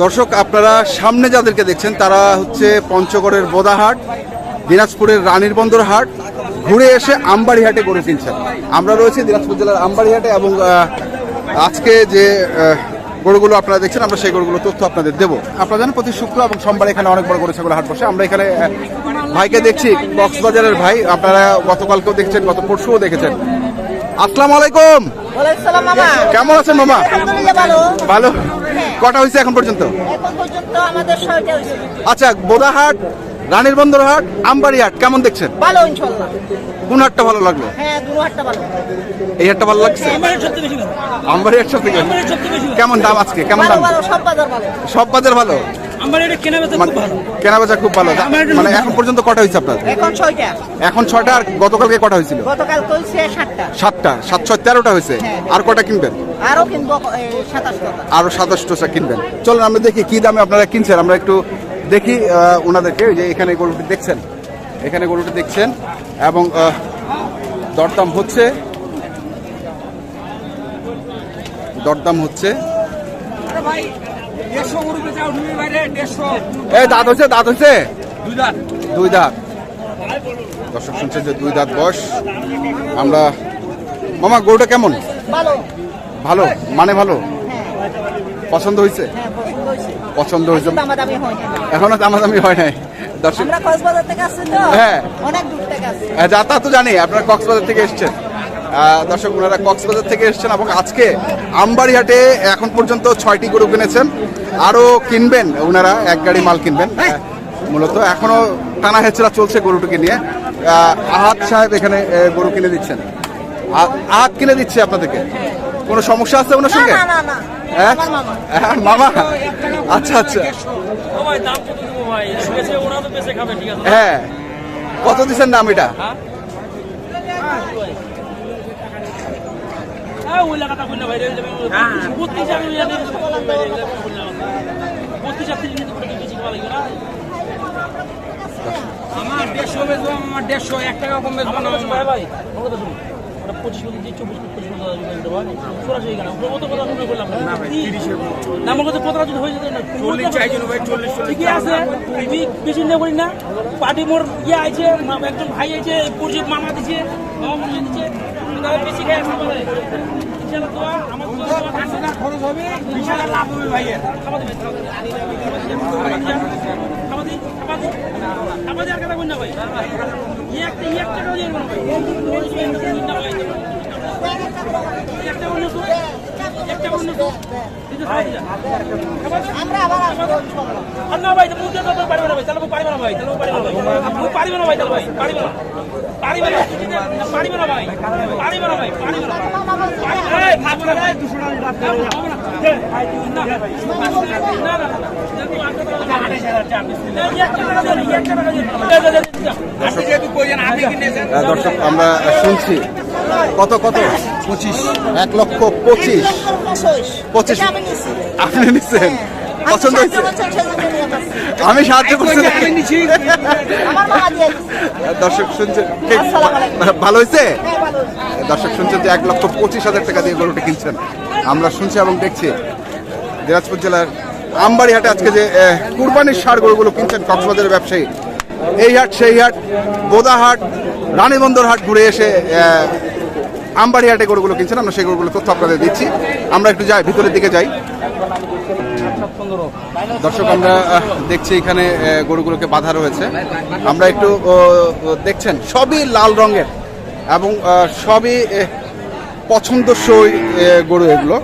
দর্শক আপনারা সামনে যাদেরকে দেখছেন তারা হচ্ছে পঞ্চগড়ের বোদাহাট দিনাজপুরের রানীর বন্দর হাট। ঘুরে এসে আমবাড়িহাটে গরু কিনছেন আমরা রয়েছি দিনাজপুর জেলার আমবাড়িহাটে এবং আজকে যে গরুগুলো আপনারা দেখছেন আমরা সেই গরুগুলো তথ্য আপনাদের দেবো। আপনারা জানেন প্রতি শুক্র এবং সোমবার এখানে অনেক বড় গরু ছাগলের হাট বসে। আমরা এখানে ভাইকে দেখছি কক্সবাজারের ভাই। আপনারা গতকালকেও দেখছেন গত পরশুও দেখেছেন। আসসালামু আলাইকুম। কেমন আছেন মামা? ভালো? কটা হয়েছে এখন পর্যন্ত? এখন পর্যন্ত আমাদের ছয়টা হয়েছে। আচ্ছা বোদাহাট রানীর বন্দর হাট আমবাড়ি হাট কেমন দেখছেন? ভালো ইনশাল্লাহ কোন হাটটা ভালো লাগল? হ্যাঁ দুটো হাটটা ভালো। এই হাটটা ভালো লাগছে? আমবাড়ি হাট সব থেকে কেমন দাম আজকে? কেমন দাম? ভালো সব বাজার ভালো। সব বাজার ভালো? মানে খুব ভালো। কেনা বেচা খুব ভালো। মানে এখন পর্যন্ত কটা হয়েছে আপনার? এখন ছয়টা। এখন ছটা আর গতকালকে কটা হয়েছিল? গতকাল সাতটা। সাতটা। সাত ছয় তেরোটা হয়েছে? হ্যাঁ। আর কটা কিনবেন? আরও কিনবো সাতাশ টাকা। আরও সাতাশটা কিনবেন। চলুন আমরা দেখি কি দামে আপনারা কিনছেন। আমরা একটু দেখি ওনাদেরকে যে এখানে গরুটি দেখছেন। এখানে গরুটি দেখছেন এবং দরদাম হচ্ছে। দরদাম হচ্ছে। এই দাঁত হচ্ছে দাঁত হচ্ছে দুই দাঁত। দর্শক শুনছে যে দুই দাঁত বয়স। আমরা মামা গরুটা কেমন? ভালো। ভালো? মানে ভালো? পছন্দ হয়েছে? হ্যাঁ পছন্দ হয়েছে। পছন্দ হয়েছে। হয় এখনও দামাদামি হয় নাই। দর্শক তো? হ্যাঁ। হ্যাঁ, যাতা তো জানি আপনারা কক্সবাজার থেকে এসছেন। দর্শক ওনারা কক্সবাজার থেকে এসছেন এবং আজকে আমবাড়িহাটে এখন পর্যন্ত ছয়টি গরু কিনেছেন। আরও কিনবেন ওনারা এক গাড়ি মাল কিনবেন আহ, মূলত এখনও টানা হেচড়া চলছে গরুটিকে নিয়ে। আহাত সাহেব এখানে গরু কিনে দিচ্ছেন। আহাত কিনে দিচ্ছে আপনাদেরকে? কোনো সমস্যা আছে ওনার সঙ্গে? না না না হ্যাঁ? মামা। হ্যাঁ, আচ্ছা আচ্ছা। ও ভাই দাম কত দেবো ভাই? বেচে ওরা তো বেচে খাবে ঠিক আছে? হ্যাঁ। কত দিচ্ছেন দাম এটা? হ্যাঁ? আমার দেড়শো বেচবো আমার দেড়শো এক টাকা কম বেচবো না ভাই। কথা ওটা পঁচিশ দিয়ে চব্বিশ পঁচিশ সরাসরি কত কথা শুনে করলাম না। আমার পনেরো যদি হয়ে যেত না ঠিকই আছে তুমি বেশি নেই করি না। পার্টি মোর ইয়ে আছে একজন ভাই আছে পরিচয় মামা দিছে মামা পরিচয় দিচ্ছে তারা বেশি খরচ হবে, বিশ হাজার লাভ হবে ভাইয়ের। আর কথা না ভাই। একটা- একটা দিয়ে না ভাই। না ভাই। একটা অন্য তো, একটা অন্য তো। এই যে খাবার দিয়া। খাবার দিয়া। আমরা আবার আসব ইনশাল্লাহ আর না ভাই মুখে তো পারিবে না ভাই তাহলে পারিবে না ভাই তাহলে পারিবে না ভাই পারিবে না ভাই তাহলে ভাই পারিবে না পারিবে না পারিবে না ভাই পারিবে না ভাই পারিবে না ভাবো ভাই 200 টাকা না দে ভাই তুই না না না না যদি মারতে তো 28000 চাপ দিছিস এই একটা টাকা দে এই একটা টাকা দে দে দে দে আপনি যেহেতু কইছেন আপনি কিনেছেন আহ, দর্শক আমরা শুনছি। কত কত পঁচিশ এক লক্ষ পঁচিশ পঁচিশ। আপনি নিচ্ছেন পছন্দ হয়েছে। আমি সাহায্য করছি। দর্শক শুনছেন। ভালো হয়েছে হ্যাঁ। দর্শক শুনছেন যে এক লক্ষ পঁচিশ হাজার টাকা দিয়ে গরুটি কিনছেন আমরা শুনছি এবং দেখছি দিনাজপুর জেলার আমবাড়ি হাটে আজকে যে কুরবানির সার গরুগুলো কিনছেন কক্সবাজারের ব্যবসায়ী এই হাট, সেই হাট বোদা হাট রানীবন্দর হাট ঘুরে এসে আমবাড়ি হাটে গরুগুলো কিনছেন, আমরা সেই গরুগুলো তথ্য আপনাদের দিচ্ছি। আমরা একটু যাই, ভিতরের দিকে যাই। দর্শক, আমরা দেখছি এখানে গরুগুলোকে বাধা রয়েছে। আমরা একটু দেখছেন, সবই লাল রঙের এবং সবই পছন্দসই গরু এগুলো।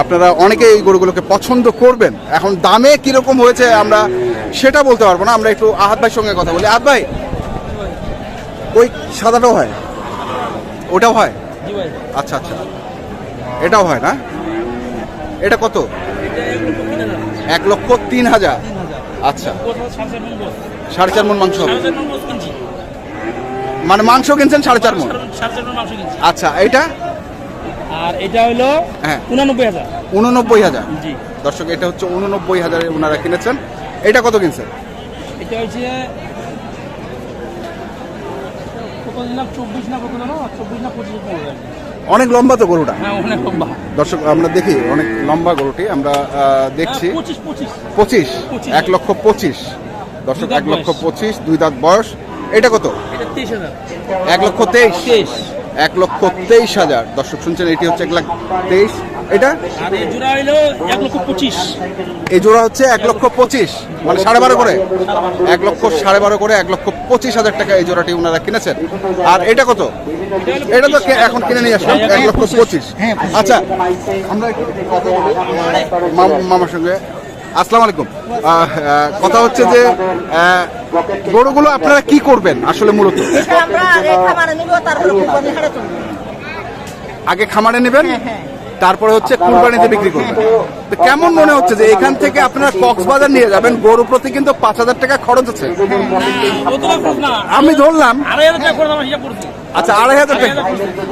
আপনারা অনেকে এই গরুগুলোকে পছন্দ করবেন। এখন দামে কীরকম হয়েছে আমরা সেটা বলতে পারব না। আমরা একটু আহাত ভাইয়ের সঙ্গে কথা বলি। আহাত ভাই, ওই সাদাটাও হয়? ওটাও হয়? আচ্ছা আচ্ছা। এটাও হয় না? এটা কত? এক লক্ষ তিন হাজার। আচ্ছা। সাড়ে চার মন মাংস হবে। মন মাংস কিনছেন সাড়ে চার মন? আচ্ছা এটা আর এটা হলো হ্যাঁ। উনানব্বই হাজার। উননব্বই হাজার। দর্শক এটা হচ্ছে উননব্বই হাজারে ওনারা কিনেছেন। এটা কত কিনছেন? এটা হচ্ছে কত দিন চব্বিশ না কত জানো চব্বিশ না পঁচিশ পনেরো অনেক লম্বা তো গরুটা? হ্যাঁ অনেক লম্বা। দর্শক আমরা দেখি অনেক লম্বা গরুটি আমরা দেখছি। হ্যাঁ, পঁচিশ। এক লক্ষ পঁচিশ। দর্শক এক লক্ষ পঁচিশ দুই দাঁত বয়স। এটা কত? এক লক্ষ তেইশ। এক লক্ষ তেইশ হাজার। দর্শক শুনছেন এটি হচ্ছে এক লাখ তেইশ। এটা? এই জোড়া এক লক্ষ পঁচিশ। এই জোড়া হচ্ছে এক লক্ষ পঁচিশ। মানে সাড়ে বারো করে। এক লক্ষ সাড়ে বারো করে এক লক্ষ পঁচিশ হাজার টাকা এই জোড়াটি ওনারা কিনেছেন। আর এটা কত? এটা তো এখন কিনে নিয়ে আসলাম এক লক্ষ পঁচিশ। আচ্ছা আমরা একটু কথা বলি মামার সঙ্গে। আসসালামু আলাইকুম। কথা হচ্ছে যে গরুগুলো আপনারা কি করবেন আসলে মূলত? খামারে আগে খামারে নেবেন? হ্যাঁ, হ্যাঁ। তারপরে হচ্ছে কুরবানিতে বিক্রি করবেন। তো কেমন মনে হচ্ছে যে এখান থেকে আপনারা কক্সবাজার নিয়ে যাবেন? গরু প্রতি কিন্তু পাঁচ হাজার টাকা খরচ আছে। আমি ধরলাম। আচ্ছা আড়াই হাজার টাকা।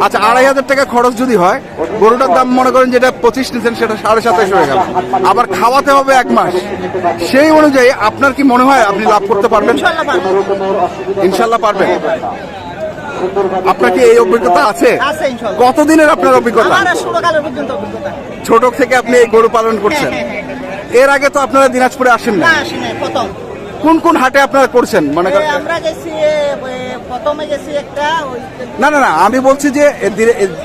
আচ্ছা আড়াই হাজার টাকা খরচ যদি হয় গরুটার দাম মনে করেন যেটা পঁচিশ নিচ্ছেন সেটা সাড়ে সাতাশ হয়ে গেল। আবার খাওয়াতে হবে এক মাস। সেই অনুযায়ী আপনার কি মনে হয় আপনি লাভ করতে পারবেন? ইনশাল্লাহ পারব। ইনশাল্লাহ পারবেন। আপনার কি এই অভিজ্ঞতা আছে? কতদিনের আপনার অভিজ্ঞতা? ছোট থেকে আপনি এই গরু পালন করছেন। হ্যাঁ, হ্যাঁ, এর আগে তো আপনারা দিনাজপুরে আসেন না কোন কোন হাটে আপনারা করছেন? মনে করেন না না না আমি বলছি যে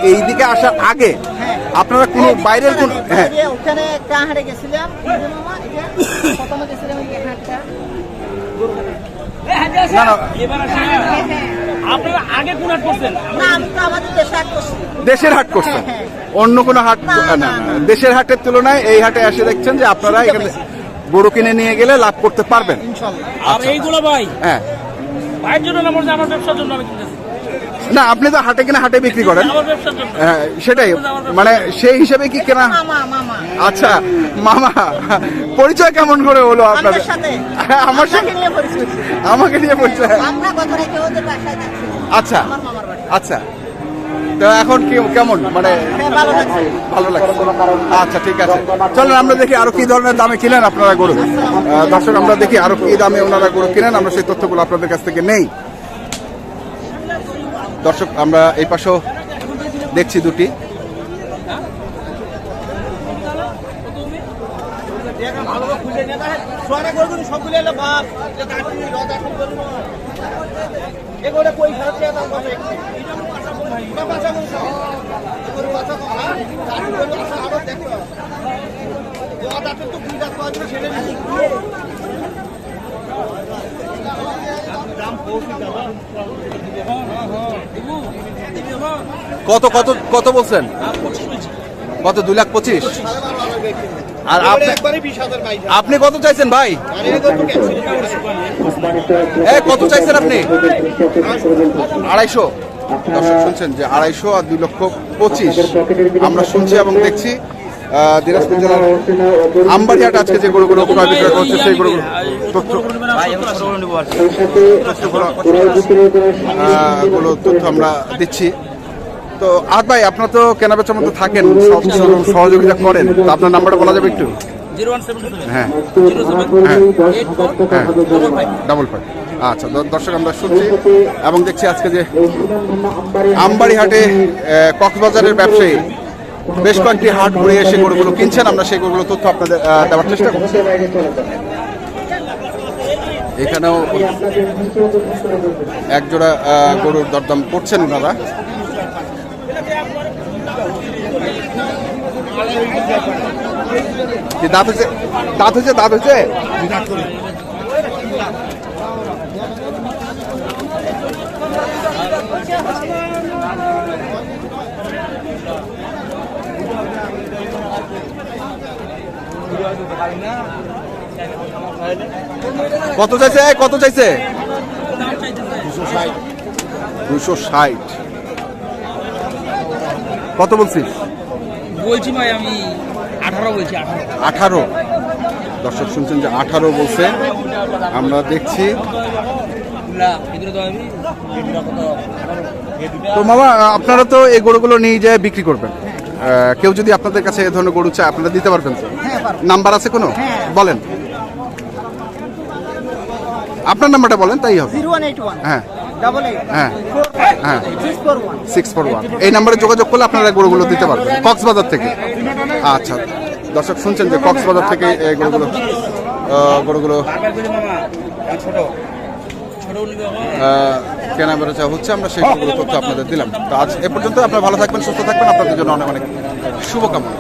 এই দিকে আসার আগে হ্যাঁ। আপনারা কোনো বাইরের কোন হ্যাঁ। ওখানে একটা হাটে গেছিলাম। এই যে মামা, এই যে, প্রথমে গেছিলাম ওই হাটটা। না না। আপনারা আগে কোন হাট করছেন? না আমি তো আমাদের দেশে হাট করছি। দেশের হাট করছেন? হ্যাঁ, অন্য কোনো হাট না। দেশের হাটের তুলনায় এই হাটে এসে দেখছেন যে আপনারা এখানে। গরু কিনে নিয়ে গেলে লাভ করতে পারবেন। আর এইগুলো ভাই? হ্যাঁ। ভাইয়ের জন্য না আমার ব্যবসার জন্য আমি কিনতেছি। না আপনি তো হাটে কিনা হাটে বিক্রি করেন। আমার ব্যবসার জন্য। হ্যাঁ, সেটাই। মানে সেই হিসাবে কি কেনা আচ্ছা মামা পরিচয় কেমন করে হলো আপনাদের? আমার সাথে। হ্যাঁ। আমাকে নিয়ে পরিচয় আচ্ছা আমার মামার বাড়ি। আচ্ছা। তো এখন কি কেমন? মানে হ্যাঁ ভালো লাগছে। আচ্ছা ঠিক আছে। চলেন আমরা দেখি আরও কি ধরনের দামে কিনেন আপনারা গরু। দর্শক আমরা দেখি আরও কি দামে ওনারা গরু কিনেন। আমরা সেই তথ্যগুলো আপনাদের কাছ থেকে নেই। দর্শক আমরা এই পাশেও দেখছি দুটি। কত কত কত বলছেন? কত দুই লাখ পঁচিশ? আর আপনি আপনি কত চাইছেন ভাই? কত চাইছেন আপনি? আড়াইশো। দর্শক শুনছেন যে আড়াইশো আর দুই লক্ষ পঁচিশ। আমরা শুনছি এবং দেখছি দিনাজপুর জেলার আমবাড়িহাট আজকে যে গরুগুলো ক্রয় বিক্রয় করছে, সেই গরুগুলো গুলো তথ্য আমরা দিচ্ছি। তো আদ ভাই, আপনার তো কেনা বেচার মধ্যে থাকেন, সব সহযোগিতা করেন, তো আপনার নাম্বারটা বলা যাবে একটু? হ্যাঁ। সেভেন হ্যাঁ। হ্যাঁ। ডবল ফাইভ ডাবল ফাইভ আচ্ছা দর্শক, আমরা শুনছি এবং দেখছি আজকে যে আমবাড়ি হাটে কক্সবাজারের ব্যবসায়ী বেশ কয়েকটি হাট ঘুরে এসে গরুগুলো কিনছেন, আমরা সেই গরুগুলো তথ্য আপনাদের দেওয়ার চেষ্টা করছি এখানেও একজোড়া গরুর দরদাম করছেন ওনারা। দাঁত হয়েছে? দাঁত হয়েছে, দাঁত হচ্ছে কত চাইছে? কত চাইছে? দুশো ষাট। কত বলছিস? বলছি ভাই আমি আঠারো বলছি আঠারো। দর্শক শুনছেন যে আঠারো বলছে। আমরা দেখছি। তো আমি। মামা আপনারা তো এই গরুগুলো নিয়ে যায় বিক্রি করবেন। কেউ যদি আপনাদের কাছে এ ধরনের গরু চায় আপনারা দিতে পারবেন তো? হ্যাঁ নাম্বার আছে কোনো? হ্যাঁ। বলেন। আপনার নাম্বারটা বলেন তাই হবে। হ্যাঁ। হ্যাঁ। হ্যাঁ। এই নাম্বারে যোগাযোগ করলে আপনারা গরুগুলো দিতে পারবেন। কক্সবাজার থেকে। আচ্ছা। দর্শক শুনছেন যে কক্সবাজার থেকে এই গরুগুলো গরুগুলো কেনা বেচা হচ্ছে, আমরা সেই গরুগুলো তথ্য আপনাদের দিলাম। তো আজ এ পর্যন্ত আপনারা ভালো থাকবেন, সুস্থ থাকবেন, আপনাদের জন্য অনেক অনেক শুভকামনা।